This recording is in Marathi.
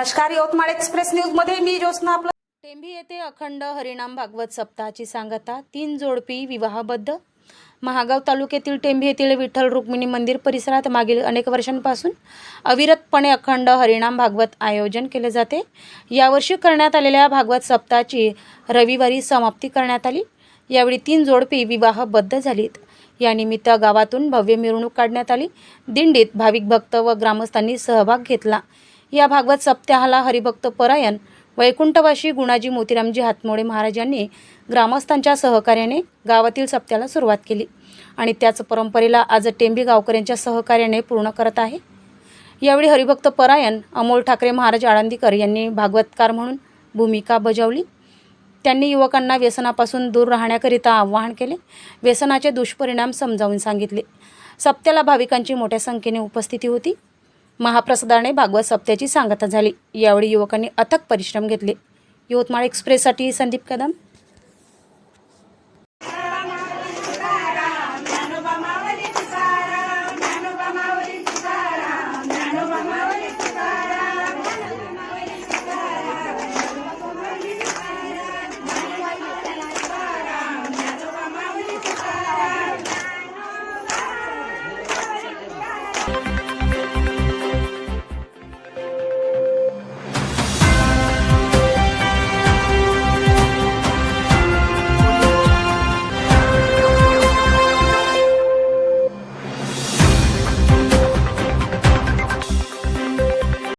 नमस्कार यवतमाळ एक्सप्रेस न्यूजमध्ये मी ज्योत्ना आपलं टेंभी येथे अखंड हरिणाम भागवत सप्ताहाची सांगता तीन जोडपी विवाहबद्ध. महागाव तालुक्यातील टेंभी येथील विठ्ठल रुक्मिणी मंदिर परिसरात मागील अनेक वर्षांपासून अविरतपणे अखंड हरिणाम भागवत आयोजन केले जाते. यावर्षी करण्यात आलेल्या भागवत सप्ताहाची रविवारी समाप्ती करण्यात आली. यावेळी तीन जोडपी विवाहबद्ध झालीत. यानिमित्त गावातून भव्य मिरवणूक काढण्यात आली. दिंडीत भाविक भक्त व ग्रामस्थांनी सहभाग घेतला. या भागवत सप्ताहाला हरिभक्त परायण वैकुंठवाशी गुणाजी मोतीरामजी हातमोडे महाराज यांनी ग्रामस्थांच्या सहकार्याने गावातील सप्त्याला सुरुवात केली. आणि त्याच परंपरेला आज टेंबी गावकऱ्यांच्या सहकार्याने पूर्ण करत आहे. यावेळी हरिभक्त परायण अमोल ठाकरे महाराज आळंदीकर यांनी भागवतकार म्हणून भूमिका बजावली. त्यांनी युवकांना व्यसनापासून दूर राहण्याकरिता आवाहन केले. व्यसनाचे दुष्परिणाम समजावून सांगितले. सप्त्याला भाविकांची मोठ्या संख्येने उपस्थिती होती. महाप्रसादाने भागवत सप्त्याची सांगता झाली. यावेळी युवकांनी अथक परिश्रम घेतले. यवतमाळ एक्सप्रेससाठी संदीप कदम.